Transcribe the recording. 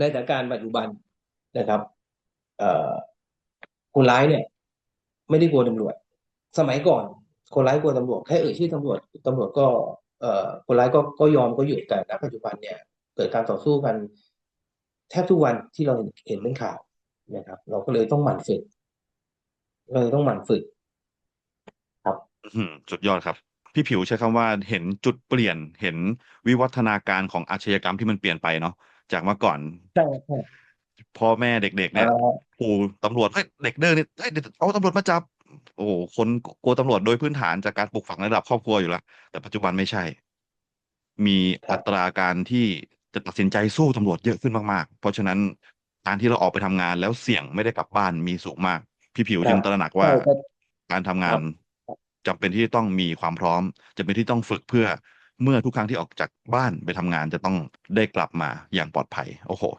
ในสถานการณ์ปัจจุบันนะครับเอคนร้ายเนี่ย ไม่ได้กลัวตำรวจ สมัยก่อน คนร้ายกลัวตำรวจแค่เอ่ยชื่อตำรวจตำรวจก็เอ่อคนร้ายก็ก็ยอมก็หยุดแต่ณปัจจุบันเนี่ย เกิดการต่อสู้กัน แทบทุกวันที่เราเห็นเห็นเป็นข่าวนะครับ เราก็เลยต้องหมั่นฝึกเราต้องหมั่นฝึกอื้อหือสุดยอดครับ พี่ผิวใช้คำว่าเห็นจุดเปลี่ยนเห็นวิวัฒนาการของอาชญากรรมที่มันเปลี่ยนไปเนาะ จากเมื่อก่อน ใช่ใช่พ่อแม่เด็กๆเนี่ยเอ่อขู่ตำรวจเฮ้ยเด็กเดินนี่เฮ้ยเดี๋ยวเอาตำรวจมาจับ โอ้โหคนกลัวตำรวจโดยพื้นฐานจากการปลูกฝังในระดับครอบครัวอยู่แล้วแต่ปัจจุบันไม่ใช่ มีอัตราการที่จะตัดสินใจสู้ตำรวจเยอะขึ้นมากๆ เพราะฉะนั้นการที่เราออกไปทำงานแล้วเสี่ยงไม่ได้กลับบ้านมีสูงมาก พี่ผิวจึงตระหนักว่าใช่ครับการทำงาครันบจำเป็นที่ต้องมีความพร้อมจำเป็นที่ต้องฝึกเพื่อ เมื่อทุกครั้งที่ออกจากบ้านไปทำงานจะต้องได้กลับมาอย่างปลอดภัยโอ้โห